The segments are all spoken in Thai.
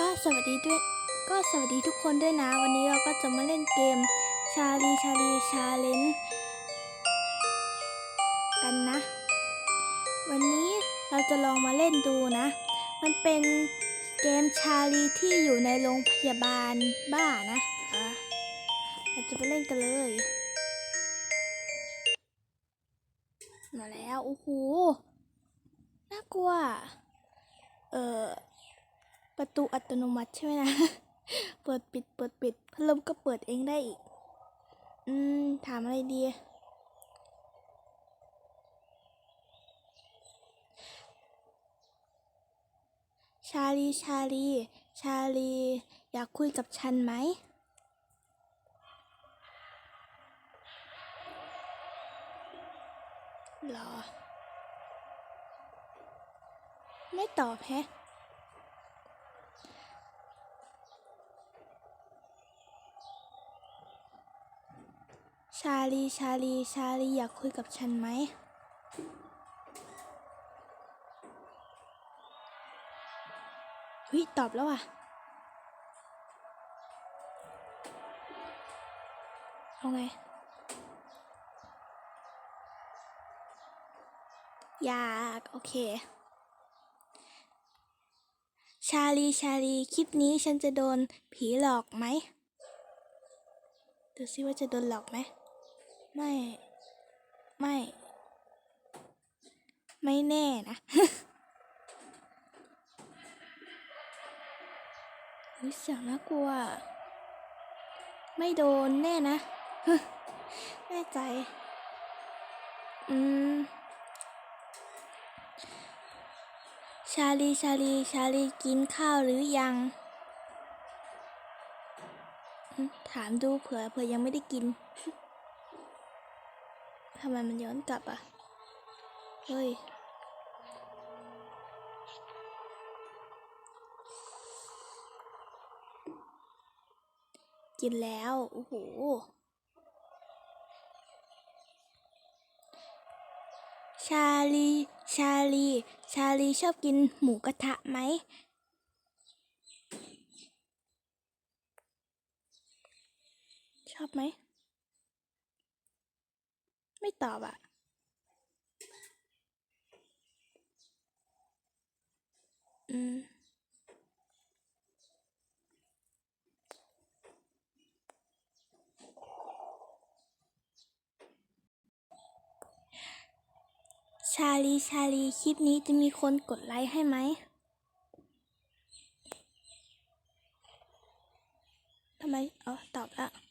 ก็สวัสดีด้วย ก็สวัสดีทุกคนด้วยนะ วันนี้เราก็จะมาเล่นเกมชาลีชาลีชาเลนกันนะ วันนี้เราจะลองมาเล่นดูนะ มันเป็นเกมชาลีที่อยู่ในโรงพยาบาลบ้านะะเราจะไปเล่นกันเลยมาแล้วโอ้โหน่ากลัว เออ ประตูอัตโนมัติใช่ไหมนะ เปิดปิดเปิดปิดพัดลมก็เปิดเองได้อีก อืม ถามอะไรดี ชาลี ชาลี ชาลี อยากคุยกับฉันไหม หรอ ไม่ตอบแฮะาลี ชาลี ชาลี อยากคุยกับฉันไหมเฮ้ยตอบแล้วอะ เอาไง อยาก โอเค ชาลี ชาลี คลิปนี้ฉันจะโดนผีหลอกไหม ดูซิว่าจะโดนหลอกไหม ไม่ ไม่ ไม่แน่นะอุ๊ยเสียงน่ากลัว ไม่โดนแน่นะแน่ใจ อืม ชาลีชาลีชาลีกินข้าวหรือยัง ถามดูเผื่อเผื่อยังไม่ได้กิน ทำไมมันย้อนกลับอะ เฮ้ย กินแล้ว โอ้โห ชาลี ชาลี ชาลีชอบกินหมูกระทะไหมชอบไหม ไม่ตอบอะอืม ชาลี ชาลี คลิปนี้จะมีคนกดไลค์ให้ไหม ทำไม อ๋อ ตอบแล้ว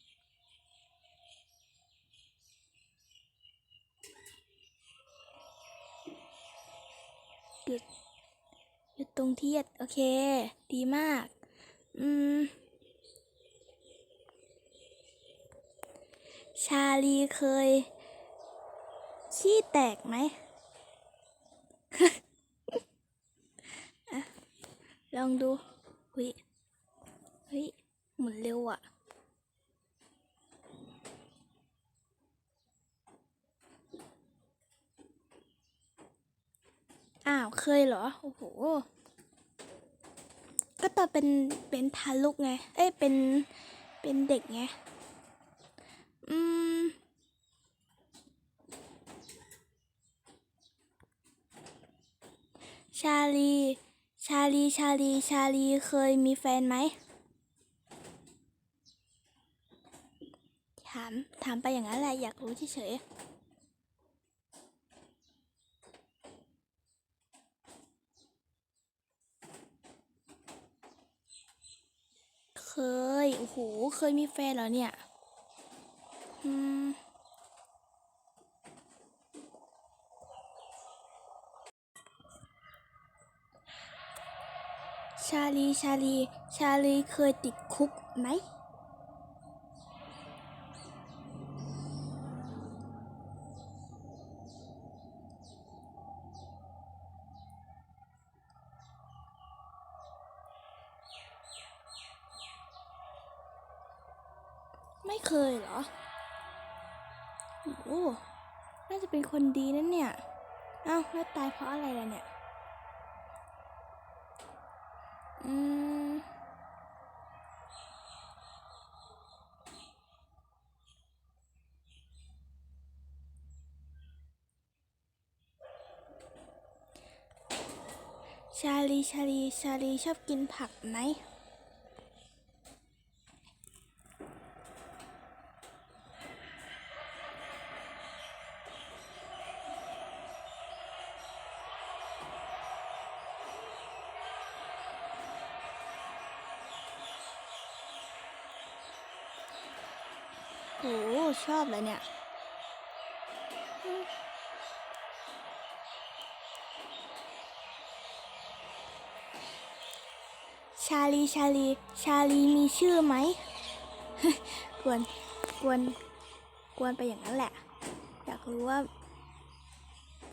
หยุดหยุดตรงที่หยุดโอเค ดีมาก อืม ชาลีเคย ขี้แตกไหม ลองดูเฮ้ยเฮ้ยหมุนเร็วอะาว เคยเหรอ โอ้โห ก็ตอนเป็นเป็นทารกไง เอ้ย เป็น เป็นเด็กไง อืม ชาลี ชาลี ชาลี ชาลีเคยมีแฟนไหม ถาม ถามไปอย่างนั้นแหละ อยากรู้เฉยๆ เคย โห เคยมีแฟนเหรอเนี่ย อืม ชาลี ชาลี ชาลีเคยติดคุกไหม ไม่เคยเหรอ โอ้ น่าจะเป็นคนดีนั่นเนี่ย เอ้าแล้วตายเพราะอะไรล่ะเนี่ย อืม ชาลี ชาลี ชาลีชอบกินผักไหม โอ้ชอบเลยเนี่ยชาลีชาลี ชาลีมีชื่อไหม กวน กวน กวนไปอย่างนั้นแหละ อยากรู้ว่า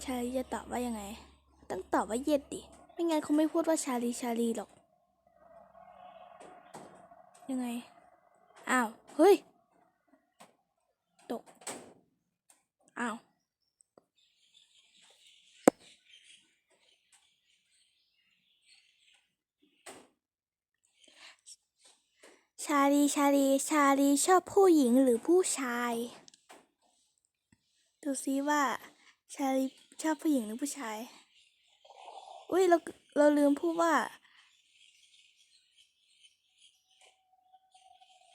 ชาลีจะตอบว่ายังไง ต้องตอบว่าเย็ดดิ ไม่งั้นเขาไม่พูดว่าชาลีชาลีหรอก ยังไง อ้าว เฮ้ย ตก อ้าวชาลีชาลีชาลีชอบผู้หญิงหรือผู้ชาย ดูซิว่า ชาลีชอบผู้หญิงหรือผู้ชาย อุ้ยเราเราลืมพูดว่า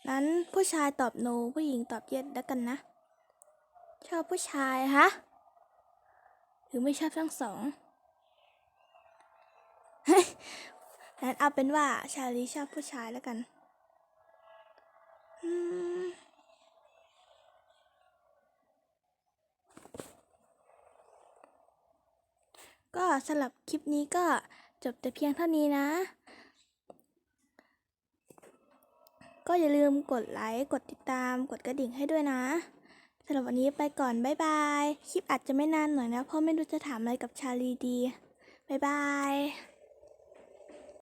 นั้นผู้ชายตอบโน ผู้หญิงตอบเย็ดแล้วกันนะ ชอบผู้ชายฮะ หรือไม่ชอบทั้งสองนั้นเอาเป็นว่าชาลีชอบผู้ชายแล้วกัน ก็สำหรับคลิปนี้ก็จบแต่เพียงเท่านี้นะ ก็อย่าลืมกดไลค์ กดติดตาม กดกระดิ่งให้ด้วยนะ สำหรับวันนี้ไปก่อน บ๊ายบาย คลิปอาจจะไม่นานหน่อยนะ เพราะไม่รู้จะถามอะไรกับชาลีดี บ๊ายบาย